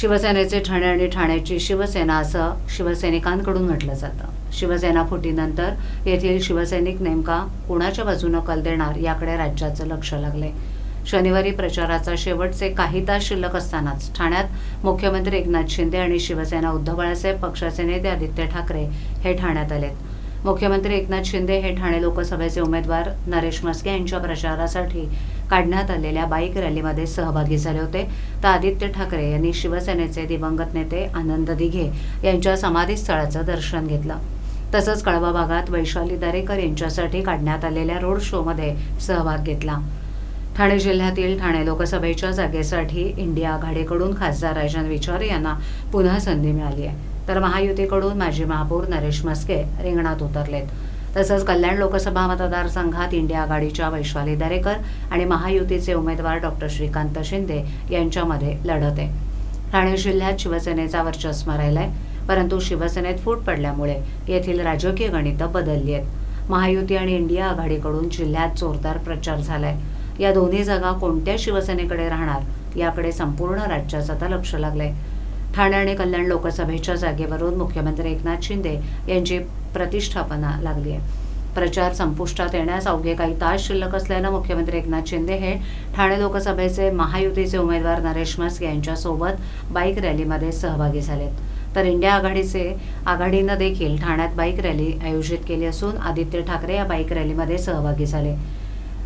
शिवसेनेचे ठाणे आणि ठाण्याची शिवसेना असं शिवसैनिकांकडून म्हटलं जातं. शिवसेना फुटीनंतर येथील शिवसैनिक नेमका कुणाच्या बाजूनं कल देणार याकडे राज्याचं लक्ष लागले शनिवारी प्रचाराचा शेवटचे काही तास शिल्लक असतानाच ठाण्यात मुख्यमंत्री एकनाथ शिंदे आणि शिवसेना उद्धव बाळासाहेब पक्षाचे नेते आदित्य ठाकरे हे ठाण्यात आलेत. मुख्यमंत्री एकनाथ शिंदे हे ठाणे लोकसभेचे उमेदवार नरेश मस्के यांच्या प्रचारासाठी काढण्यात आलेल्या बाईक रॅलीमध्ये सहभागी झाले होते. तर आदित्य ठाकरे यांनी शिवसेनेचे दिवंगत नेते आनंद दिघे यांच्या समाधीस्थळाचं दर्शन घेतलं. तसंच कळवा भागात वैशाली दरेकर यांच्यासाठी काढण्यात आलेल्या रोड शोमध्ये सहभाग घेतला. ठाणे जिल्ह्यातील ठाणे लोकसभेच्या जागेसाठी इंडिया आघाडीकडून खासदार राजन विचारे यांना पुन्हा संधी मिळाली आहे. तर महायुतीकडून माजी महापौर नरेश मस्के रिंगणात उतरलेत. तसंच कल्याण लोकसभा मतदारसंघात इंडिया आघाडीच्या वैशाली दरेकर आणि महायुतीचे उमेदवार डॉक्टर श्रीकांत शिंदे यांच्यामध्ये लढत आहे. ठाणे जिल्ह्यात शिवसेनेचा वर्चस्व राहिलाय परंतु शिवसेनेत फूट पडल्यामुळे येथील राजकीय गणितं बदलली आहेत. महायुती आणि इंडिया आघाडीकडून जिल्ह्यात जोरदार प्रचार झालाय. या दोन्ही जागा कोणत्या शिवसेनेकडे राहणार याकडे संपूर्ण राज्याचं आता लक्ष लागलंय. ठाणे आणि कल्याण लोकसभेच्या जागेवरून मुख्यमंत्री एकनाथ शिंदे यांची प्रतिष्ठापना लागली आहे. प्रचार संपुष्टात येण्यास अवघे काही तास शिल्लक असल्यानं मुख्यमंत्री एकनाथ शिंदे हे ठाणे लोकसभेचे महायुतीचे उमेदवार नरेश मस्के यांच्यासोबत बाईक रॅलीमध्ये सहभागी झालेत. तर इंडिया आघाडीचे आघाडीनं देखील ठाण्यात बाईक रॅली आयोजित केली असून आदित्य ठाकरे या बाईक रॅलीमध्ये सहभागी झाले.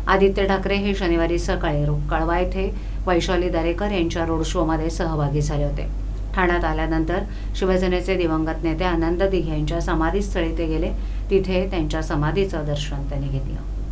आदित्य ठाकरे हे शनिवारी सकाळी कळवा येथे वैशाली दरेकर यांच्या रोड शोमध्ये सहभागी झाले होते. ठाण्यात आल्यानंतर शिवसेनेचे दिवंगत नेते आनंद दिघे यांच्या समाधीस्थळी ते गेले. तिथे त्यांच्या समाधीचं दर्शन त्यांनी घेतलं.